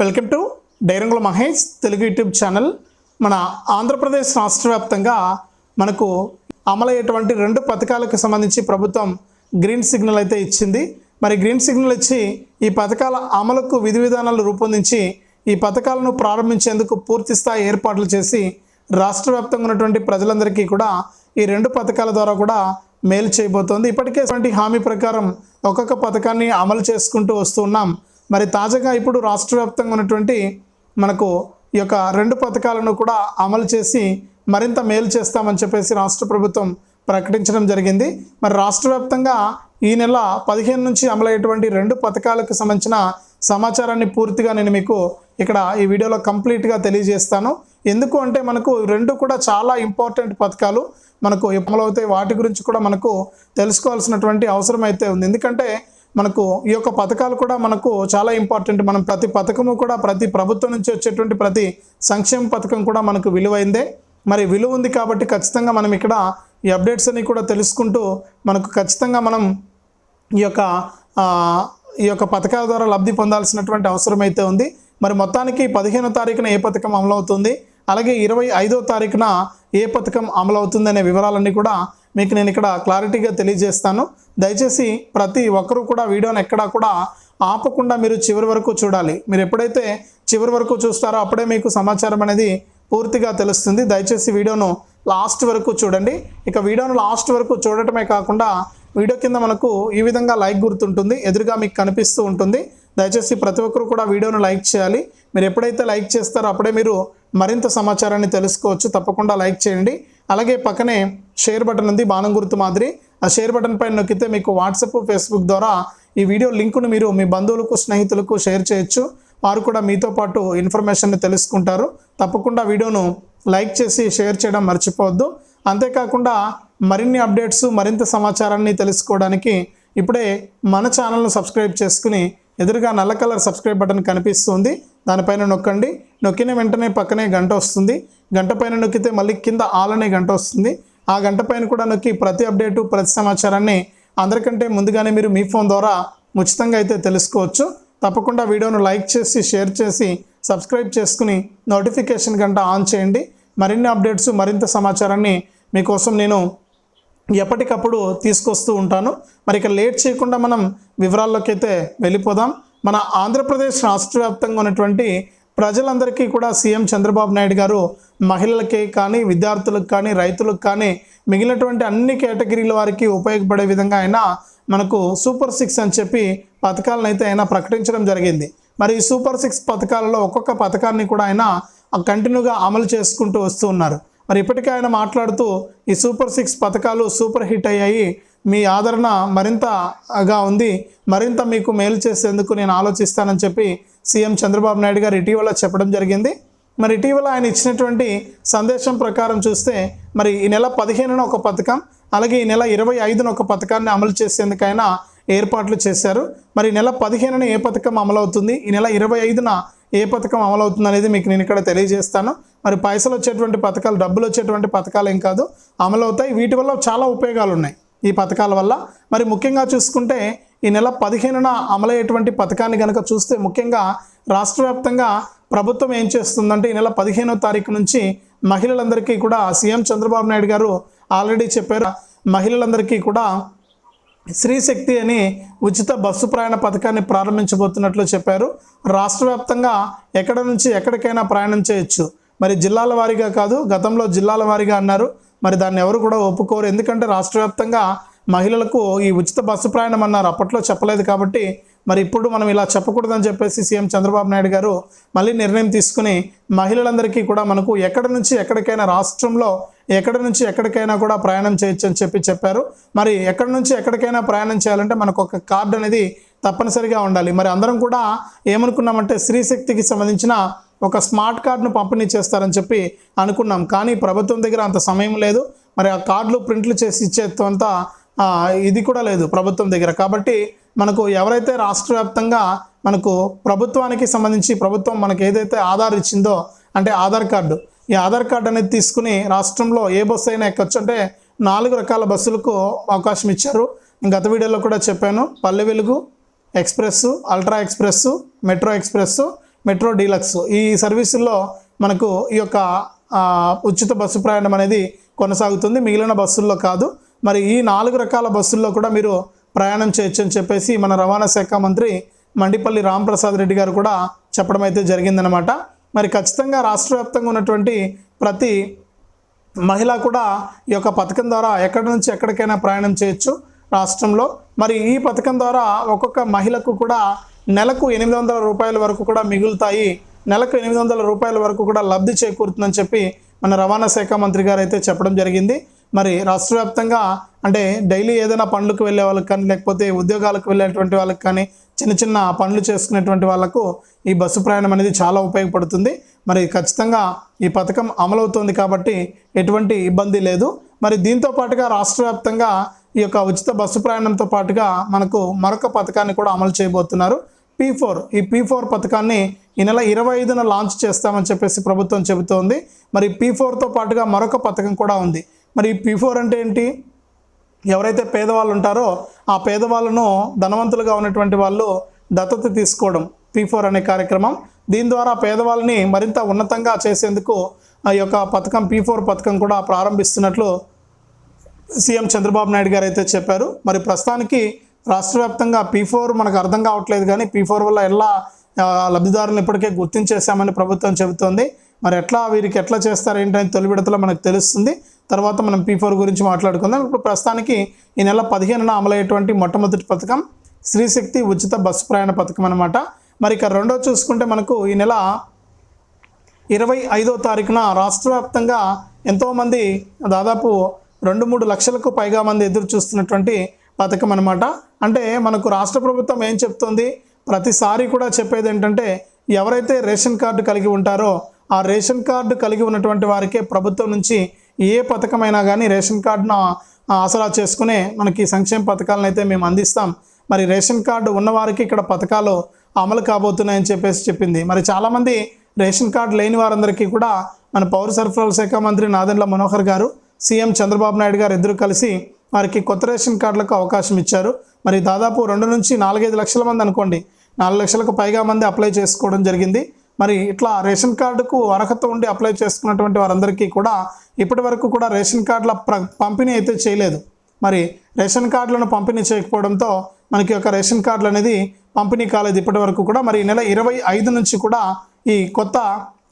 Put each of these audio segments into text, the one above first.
Welcome to Dairangula Mahesh Telugu YouTube channel. మన ఆంధ్రప్రదేశ్ రాష్ట్ర వ్యాప్తంగా మనకు అమలయ్యేటువంటి రెండు పథకాలకు సంబంధించి ప్రభుత్వం గ్రీన్ సిగ్నల్ అయితే ఇచ్చింది. మరి గ్రీన్ సిగ్నల్ ఇచ్చి ఈ పథకాల అమలుకు విధి విధానాలు రూపొందించి ఈ పథకాలను ప్రారంభించేందుకు పూర్తి స్థాయి ఏర్పాట్లు చేసి రాష్ట్ర వ్యాప్తంగా ఉన్నటువంటి ప్రజలందరికీ కూడా ఈ రెండు పథకాల ద్వారా కూడా మేలు చేయబోతోంది. ఇప్పటికే హామీ ప్రకారం ఒక్కొక్క పథకాన్ని అమలు చేసుకుంటూ వస్తున్నాం మరి తాజాగా ఇప్పుడు రాష్ట్ర వ్యాప్తంగా ఉన్నటువంటి మనకు ఈ యొక్క రెండు పథకాలను కూడా అమలు చేసి మరింత మేలు చేస్తామని చెప్పేసి రాష్ట్ర ప్రభుత్వం ప్రకటించడం జరిగింది. మరి రాష్ట్ర వ్యాప్తంగా ఈ నెల పదిహేను నుంచి అమలయ్యేటువంటి రెండు పథకాలకు సంబంధించిన సమాచారాన్ని పూర్తిగా నేను మీకు ఇక్కడ ఈ వీడియోలో కంప్లీట్గా తెలియజేస్తాను. ఎందుకు అంటే మనకు రెండు కూడా చాలా ఇంపార్టెంట్ పథకాలు మనకు అమలవుతాయి. వాటి గురించి కూడా మనకు తెలుసుకోవాల్సినటువంటి అవసరం అయితే ఉంది. ఎందుకంటే మనకు ఈ యొక్క పథకాలు కూడా మనకు చాలా ఇంపార్టెంట్ మనం ప్రతి పథకము కూడా ప్రతి ప్రభుత్వం నుంచి వచ్చేటువంటి ప్రతి సంక్షేమ పథకం కూడా మనకు విలువైందే. మరి విలువ ఉంది కాబట్టి ఖచ్చితంగా మనం ఇక్కడ ఈ అప్డేట్స్ అన్ని కూడా తెలుసుకుంటూ మనకు ఖచ్చితంగా మనం ఈ యొక్క ఈ యొక్క పథకాల ద్వారా లబ్ధి పొందాల్సినటువంటి అవసరం అయితే ఉంది. మరి మొత్తానికి పదిహేనో తారీఖున ఏ పథకం అమలవుతుంది? అలాగే ఇరవై ఐదో తారీఖున ఏ పథకం అమలవుతుంది అనే వివరాలన్నీ కూడా మీకు నేను ఇక్కడ క్లారిటీగా తెలియజేస్తాను. దయచేసి ప్రతి ఒక్కరూ కూడా వీడియోని ఎక్కడా కూడా ఆపకుండా మీరు చివరి వరకు చూడాలి. మీరు ఎప్పుడైతే చివరి వరకు చూస్తారో అప్పుడే మీకు సమాచారం అనేది పూర్తిగా తెలుస్తుంది. దయచేసి వీడియోను లాస్ట్ వరకు చూడండి. ఇక వీడియోను లాస్ట్ వరకు చూడటమే కాకుండా వీడియో కింద మనకు ఈ విధంగా లైక్ గుర్తుంటుంది. ఎదురుగా మీకు కనిపిస్తూ ఉంటుంది. దయచేసి ప్రతి ఒక్కరు కూడా వీడియోను లైక్ చేయాలి. మీరు ఎప్పుడైతే లైక్ చేస్తారో అప్పుడే మీరు మరింత సమాచారాన్ని తెలుసుకోవచ్చు. తప్పకుండా లైక్ చేయండి. అలాగే పక్కనే షేర్ బటన్ ఉంది బాణం గుర్తు మాదిరి. ఆ షేర్ బటన్ పైన నొక్కితే మీకు వాట్సాప్ ఫేస్బుక్ ద్వారా ఈ వీడియో లింకును మీరు మీ బంధువులకు స్నేహితులకు షేర్ చేయొచ్చు. వారు కూడా మీతో పాటు ఇన్ఫర్మేషన్ని తెలుసుకుంటారు. తప్పకుండా వీడియోను లైక్ చేసి షేర్ చేయడం మర్చిపోవద్దు. అంతేకాకుండా మరిన్ని అప్డేట్స్ మరింత సమాచారాన్ని తెలుసుకోవడానికి ఇప్పుడే మన ఛానల్ను సబ్స్క్రైబ్ చేసుకుని ఎదురుగా నల్ల కలర్ సబ్స్క్రైబ్ బటన్ కనిపిస్తుంది. దానిపైన నొక్కండి. నొక్కిన వెంటనే పక్కనే గంట వస్తుంది. గంట పైన నొక్కితే మళ్ళీ కింద ఆలనే గంట వస్తుంది. ఆ గంట పైన కూడా నొక్కి ప్రతి అప్డేటు ప్రతి సమాచారాన్ని అందరికంటే ముందుగానే మీరు మీ ఫోన్ ద్వారా ఉచితంగా అయితే తెలుసుకోవచ్చు. తప్పకుండా వీడియోను లైక్ చేసి షేర్ చేసి సబ్స్క్రైబ్ చేసుకుని నోటిఫికేషన్ గంట ఆన్ చేయండి. మరిన్ని అప్డేట్స్ మరింత సమాచారాన్ని మీకోసం నేను ఎప్పటికప్పుడు తీసుకొస్తూ ఉంటాను. మరి ఇక లేట్ చేయకుండా మనం వివరాల్లోకి అయితే వెళ్ళిపోదాం. మన ఆంధ్రప్రదేశ్ రాష్ట్ర వ్యాప్తంగా ఉన్నటువంటి ప్రజలందరికీ కూడా సీఎం చంద్రబాబు నాయుడు గారు మహిళలకే కానీ విద్యార్థులకు కానీ రైతులకు కానీ మిగిలినటువంటి అన్ని కేటగిరీల వారికి ఉపయోగపడే విధంగా ఆయన మనకు సూపర్ సిక్స్ అని చెప్పి పథకాలను అయితే ఆయన ప్రకటించడం జరిగింది. మరి ఈ సూపర్ సిక్స్ పథకాలలో ఒక్కొక్క పథకాన్ని కూడా ఆయన కంటిన్యూగా అమలు చేసుకుంటూ వస్తూ ఉన్నారు. మరి ఇప్పటికే ఆయన మాట్లాడుతూ ఈ సూపర్ సిక్స్ పథకాలు సూపర్ హిట్ అయ్యాయి. మీ ఆదరణ మరింతగా ఉంది. మరింత మీకు మేలు చేసేందుకు నేను ఆలోచిస్తానని చెప్పి సీఎం చంద్రబాబు నాయుడు గారు ఇటీవల చెప్పడం జరిగింది. మరి ఇటీవల ఆయన ఇచ్చినటువంటి సందేశం ప్రకారం చూస్తే మరి ఈ నెల పదిహేనున ఒక పథకం అలాగే ఈ నెల ఇరవై ఐదున ఒక పథకాన్ని అమలు చేసేందుకైనా ఏర్పాట్లు చేశారు. మరి నెల పదిహేనున ఏ పథకం అమలవుతుంది? ఈ నెల ఇరవై ఐదున ఏ పథకం అమలవుతుంది అనేది మీకు నేను ఇక్కడ తెలియజేస్తాను. మరి పైసలు వచ్చేటువంటి పథకాలు డబ్బులు వచ్చేటువంటి పథకాలు ఏం కాదు అమలు అవుతాయి. వీటి వల్ల చాలా ఉపయోగాలు ఉన్నాయి ఈ పథకాల వల్ల. మరి ముఖ్యంగా చూసుకుంటే ఈ నెల పదిహేనున అమలయ్యేటువంటి పథకాన్ని కనుక చూస్తే ముఖ్యంగా రాష్ట్ర వ్యాప్తంగా ప్రభుత్వం ఏం చేస్తుందంటే ఈ నెల పదిహేనో తారీఖు నుంచి మహిళలందరికీ కూడా సీఎం చంద్రబాబు నాయుడు గారు ఆల్రెడీ చెప్పారు. మహిళలందరికీ కూడా శ్రీశక్తి అని ఉచిత బస్సు ప్రయాణ పథకాన్ని ప్రారంభించబోతున్నట్లు చెప్పారు. రాష్ట్ర వ్యాప్తంగా ఎక్కడ నుంచి ఎక్కడికైనా ప్రయాణం చేయొచ్చు. మరి జిల్లాల వారీగా కాదు గతంలో జిల్లాల వారీగా అన్నారు. మరి దాన్ని ఎవరు కూడా ఒప్పుకోరు. ఎందుకంటే రాష్ట్ర వ్యాప్తంగా మహిళలకు ఈ ఉచిత బస్సు ప్రయాణం అన్నారు. అప్పట్లో చెప్పలేదు కాబట్టి మరి ఇప్పుడు మనం ఇలా చెప్పకూడదని చెప్పేసి సీఎం చంద్రబాబు నాయుడు గారు మళ్ళీ నిర్ణయం తీసుకుని మహిళలందరికీ కూడా మనకు ఎక్కడి నుంచి ఎక్కడికైనా రాష్ట్రంలో ఎక్కడి నుంచి ఎక్కడికైనా కూడా ప్రయాణం చేయొచ్చు అని చెప్పి చెప్పారు. మరి ఎక్కడి నుంచి ఎక్కడికైనా ప్రయాణం చేయాలంటే మనకు ఒక కార్డు అనేది తప్పనిసరిగా ఉండాలి. మరి అందరం కూడా ఏమనుకున్నామంటే స్త్రీశక్తికి సంబంధించిన ఒక స్మార్ట్ కార్డును పంపిణీ చేస్తారని చెప్పి అనుకున్నాం. కానీ ప్రభుత్వం దగ్గర అంత సమయం లేదు. మరి ఆ కార్డులు ప్రింట్లు చేసి ఇచ్చేంత ఇది కూడా లేదు ప్రభుత్వం దగ్గర. కాబట్టి మనకు ఎవరైతే రాష్ట్ర వ్యాప్తంగా మనకు ప్రభుత్వానికి సంబంధించి ప్రభుత్వం మనకు ఏదైతే ఆధార్ ఇచ్చిందో అంటే ఆధార్ కార్డు ఈ ఆధార్ కార్డు అనేది తీసుకుని రాష్ట్రంలో ఏ బస్సు అయినా ఎక్కొచ్చు. అంటే నాలుగు రకాల బస్సులకు అవకాశం ఇచ్చారు. గత వీడియోలో కూడా చెప్పాను. Palle Velugu express ultra express metro express metro deluxe. ఈ సర్వీసుల్లో మనకు ఈ యొక్క ఉచిత బస్సు ప్రయాణం అనేది కొనసాగుతుంది. మిగిలిన బస్సుల్లో కాదు. మరి ఈ నాలుగు రకాల బస్సుల్లో కూడా మీరు ప్రయాణం చేయొచ్చు అని చెప్పేసి మన రవాణా శాఖ మంత్రి మండిపల్లి రాంప్రసాద్ రెడ్డి గారు కూడా చెప్పడం అయితే జరిగిందనమాట మరి ఖచ్చితంగా రాష్ట్ర వ్యాప్తంగా ఉన్నటువంటి ప్రతి మహిళ కూడా ఈ యొక్క పథకం ద్వారా ఎక్కడి నుంచి ఎక్కడికైనా ప్రయాణం చేయొచ్చు రాష్ట్రంలో. మరి ఈ పథకం ద్వారా ఒక్కొక్క మహిళకు కూడా నెలకు ఎనిమిది వందల రూపాయల వరకు కూడా మిగులుతాయి. నెలకు ఎనిమిది వందల రూపాయల వరకు కూడా లబ్ధి చేకూరుతుందని చెప్పి మన రవాణా శాఖ మంత్రి గారు అయితే చెప్పడం జరిగింది. మరి రాష్ట్ర వ్యాప్తంగా అంటే డైలీ ఏదైనా పనులకు వెళ్ళే వాళ్ళకి కానీ లేకపోతే ఉద్యోగాలకు వెళ్ళేటువంటి వాళ్ళకి కానీ చిన్న చిన్న పనులు చేసుకునేటువంటి వాళ్ళకు ఈ బస్సు ప్రయాణం అనేది చాలా ఉపయోగపడుతుంది. మరి ఖచ్చితంగా ఈ పథకం అమలవుతోంది కాబట్టి ఎటువంటి ఇబ్బంది లేదు. మరి దీంతో పాటుగా రాష్ట్ర వ్యాప్తంగా ఈ యొక్క ఉచిత బస్సు ప్రయాణంతో పాటుగా మనకు మరొక పథకాన్ని కూడా అమలు చేయబోతున్నారు. పీ ఫోర్ ఈ పీ ఫోర్ పథకాన్ని ఈ నెల ఇరవై ఐదున లాంచ్ చేస్తామని చెప్పేసి ప్రభుత్వం చెబుతోంది. మరి పీ ఫోర్తో పాటుగా మరొక పథకం కూడా ఉంది. మరి ఈ పీ ఫోర్ అంటే ఏంటి? ఎవరైతే పేదవాళ్ళు ఉంటారో ఆ పేదవాళ్ళను ధనవంతులుగా ఉన్నటువంటి వాళ్ళు దత్తత తీసుకోవడం పీ ఫోర్ అనే కార్యక్రమం. దీని ద్వారా పేదవాళ్ళని మరింత ఉన్నతంగా చేసేందుకు ఆ యొక్క పథకం పీ ఫోర్ పథకం కూడా ప్రారంభిస్తున్నట్లు సీఎం చంద్రబాబు నాయుడు గారు అయితే చెప్పారు. మరి ప్రస్తుతానికి రాష్ట్ర వ్యాప్తంగా పీ ఫోర్ మనకు అర్థం కావట్లేదు కానీ పీ ఫోర్ వల్ల ఎలా లబ్ధిదారులను ఇప్పటికే గుర్తించేశామని ప్రభుత్వం చెబుతోంది. మరి ఎట్లా వీరికి ఎట్లా చేస్తారు ఏంటని తొలి విడతలో మనకు తెలుస్తుంది. తర్వాత మనం పీ ఫోర్ గురించి మాట్లాడుకుందాం. ఇప్పుడు ప్రస్తుతానికి ఈ నెల పదిహేనున అమలయ్యేటువంటి మొట్టమొదటి పథకం శ్రీశక్తి ఉచిత బస్సు ప్రయాణ పథకం అనమాట మరి ఇక రెండో చూసుకుంటే మనకు ఈ నెల ఇరవై ఐదో తారీఖున రాష్ట్ర వ్యాప్తంగా ఎంతోమంది దాదాపు రెండు మూడు లక్షలకు పైగా మంది ఎదురు చూస్తున్నటువంటి పథకం అనమాట అంటే మనకు రాష్ట్ర ప్రభుత్వం ఏం చెప్తుంది? ప్రతిసారి కూడా చెప్పేది ఏంటంటే ఎవరైతే రేషన్ కార్డు కలిగి ఉంటారో ఆ రేషన్ కార్డు కలిగి ఉన్నటువంటి వారికే ప్రభుత్వం నుంచి ఏ పథకమైనా కానీ రేషన్ కార్డును ఆసరా చేసుకునే మనకి సంక్షేమ పథకాలను అయితే మేము అందిస్తాం. మరి రేషన్ కార్డు ఉన్నవారికి ఇక్కడ పథకాలు అమలు కాబోతున్నాయని చెప్పేసి చెప్పింది. మరి చాలామంది రేషన్ కార్డు లేని వారందరికీ కూడా మన పౌర సరఫరాల శాఖ మంత్రి నాదెండ్ల మనోహర్ గారు సీఎం చంద్రబాబు నాయుడు గారు ఇద్దరు కలిసి వారికి కొత్త రేషన్ కార్డులకు అవకాశం ఇచ్చారు. మరి దాదాపు రెండు నుంచి నాలుగైదు లక్షల మంది అనుకోండి. నాలుగు లక్షలకు పైగా మంది అప్లై చేసుకోవడం జరిగింది. మరి ఇట్లా రేషన్ కార్డుకు అర్హత ఉండి అప్లై చేసుకున్నటువంటి వారందరికీ కూడా ఇప్పటి వరకు కూడా రేషన్ కార్డుల ప్ర పంపిణీ అయితే చేయలేదు. మరి రేషన్ కార్డులను పంపిణీ చేయకపోవడంతో మనకి ఒక రేషన్ కార్డులు అనేది పంపిణీ కాలేదు ఇప్పటి వరకు కూడా. మరి నెల ఇరవై ఐదు నుంచి కూడా ఈ కొత్త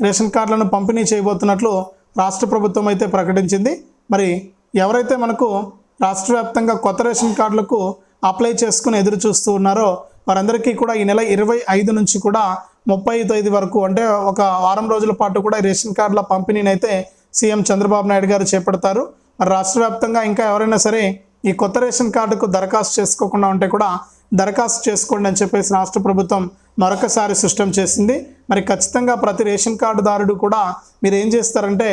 రేషన్ కార్డులను పంపిణీ చేయబోతున్నట్లు రాష్ట్ర ప్రభుత్వం అయితే ప్రకటించింది. మరి ఎవరైతే మనకు రాష్ట్ర వ్యాప్తంగా కొత్త రేషన్ కార్డులకు అప్లై చేసుకుని ఎదురు చూస్తూ ఉన్నారో వారందరికీ కూడా ఈ నెల ఇరవై ఐదు నుంచి కూడా ముప్పై తేదీ వరకు అంటే ఒక వారం రోజుల పాటు కూడా రేషన్ కార్డుల పంపిణీని అయితే సీఎం చంద్రబాబు నాయుడు గారు చేపడతారు. మరి రాష్ట్ర వ్యాప్తంగా ఇంకా ఎవరైనా సరే ఈ కొత్త రేషన్ కార్డుకు దరఖాస్తు చేసుకోకుండా ఉంటే కూడా దరఖాస్తు చేసుకోండి అని చెప్పేసి రాష్ట్ర ప్రభుత్వం మరొకసారి స్పష్టం చేసింది. మరి ఖచ్చితంగా ప్రతి రేషన్ కార్డుదారుడు కూడా మీరు ఏం చేస్తారంటే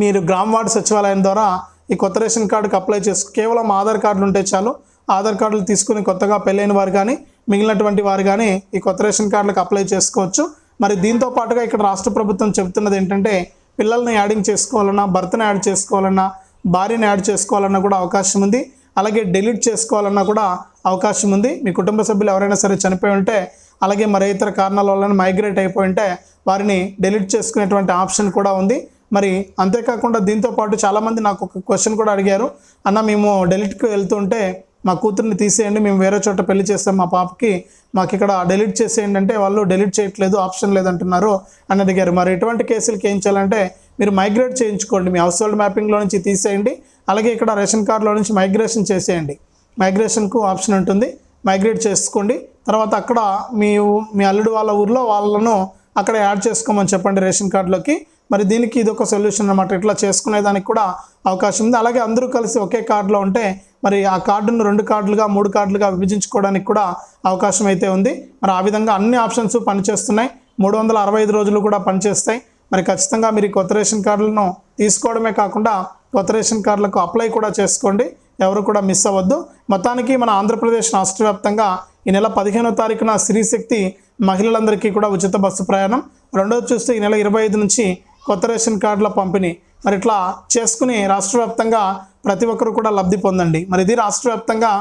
మీరు గ్రామ వార్డు సచివాలయం ద్వారా ఈ కొత్త రేషన్ కార్డుకి అప్లై చేసు కేవలం ఆధార్ కార్డులు ఉంటే చాలు. ఆధార్ కార్డులు తీసుకుని కొత్తగా పెళ్ళైన వారు కానీ మిగిలినటువంటి వారు కానీ ఈ కొత్త రేషన్ కార్డులకు అప్లై చేసుకోవచ్చు. మరి దీంతో పాటుగా ఇక్కడ రాష్ట్ర ప్రభుత్వం చెబుతున్నది ఏంటంటే పిల్లల్ని యాడింగ్ చేసుకోవాలన్నా భర్తను యాడ్ చేసుకోవాలన్నా భార్యను యాడ్ చేసుకోవాలన్నా కూడా అవకాశం ఉంది. అలాగే డిలీట్ చేసుకోవాలన్నా కూడా అవకాశం ఉంది. మీ కుటుంబ సభ్యులు ఎవరైనా సరే చనిపోయి ఉంటే అలాగే మరే ఇతర కారణాల వల్ల మైగ్రేట్ అయిపోయి ఉంటే వారిని డిలీట్ చేసుకునేటువంటి ఆప్షన్ కూడా ఉంది. మరి అంతేకాకుండా దీంతో పాటు చాలామంది నాకు ఒక క్వశ్చన్ కూడా అడిగారు. అన్న మేము డెలిట్కి వెళ్తుంటే మా కూతుర్ని తీసేయండి మేము వేరే చోట పెళ్ళి చేస్తాం మా పాపకి మాకు ఇక్కడ డెలిట్ చేసేయండి అంటే వాళ్ళు డెలిట్ చేయట్లేదు ఆప్షన్ లేదంటున్నారు అని అడిగారు. మరి ఎటువంటి కేసులకి ఏం చేయాలంటే మీరు మైగ్రేట్ చేయించుకోండి మీ హౌస్ హోల్డ్ మ్యాపింగ్లో నుంచి తీసేయండి అలాగే ఇక్కడ రేషన్ కార్డులో నుంచి మైగ్రేషన్ చేసేయండి. మైగ్రేషన్కు ఆప్షన్ ఉంటుంది మైగ్రేట్ చేసుకోండి. తర్వాత అక్కడ మీ మీ అల్లుడు వాళ్ళ ఊర్లో వాళ్ళను అక్కడ యాడ్ చేసుకోమని చెప్పండి రేషన్ కార్డులోకి. మరి దీనికి ఇది ఒక సొల్యూషన్ అనమాట ఇట్లా చేసుకునే దానికి కూడా అవకాశం ఉంది. అలాగే అందరూ కలిసి ఒకే కార్డులో ఉంటే మరి ఆ కార్డును రెండు కార్డులుగా మూడు కార్డులుగా విభజించుకోవడానికి కూడా అవకాశం అయితే ఉంది. మరి ఆ విధంగా అన్ని ఆప్షన్స్ పనిచేస్తున్నాయి. మూడు వందల అరవై ఐదు రోజులు కూడా పనిచేస్తాయి. మరి ఖచ్చితంగా మీరు కొత్త రేషన్ కార్డులను తీసుకోవడమే కాకుండా కొత్త రేషన్ కార్డులకు అప్లై కూడా చేసుకోండి. ఎవరు కూడా మిస్ అవ్వద్దు. మొత్తానికి మన ఆంధ్రప్రదేశ్ రాష్ట్ర వ్యాప్తంగా ఈ నెల పదిహేనో తారీఖున స్త్రీశక్తి మహిళలందరికీ కూడా ఉచిత బస్సు ప్రయాణం. రెండోది చూస్తే ఈ నెల ఇరవై ఐదు నుంచి కొత్త రేషన్ కార్డుల పంపిణీ. మరి ఇట్లా చేసుకుని రాష్ట్ర వ్యాప్తంగా ప్రతి ఒక్కరు కూడా లబ్ధి పొందండి. మరి ఇది రాష్ట్ర వ్యాప్తంగా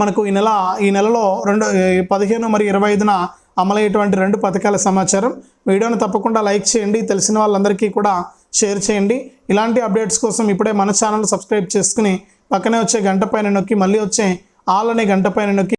మనకు ఈ నెల ఈ నెలలో రెండు పదిహేను మరి ఇరవై ఐదున అమలయ్యేటువంటి రెండు పథకాల సమాచారం. వీడియోను తప్పకుండా లైక్ చేయండి. తెలిసిన వాళ్ళందరికీ కూడా షేర్ చేయండి. ఇలాంటి అప్డేట్స్ కోసం ఇప్పుడే మన ఛానల్ సబ్స్క్రైబ్ చేసుకుని పక్కనే వచ్చే గంట పైన నొక్కి మళ్ళీ వచ్చే ఆల్ అనే గంట పైన నొక్కి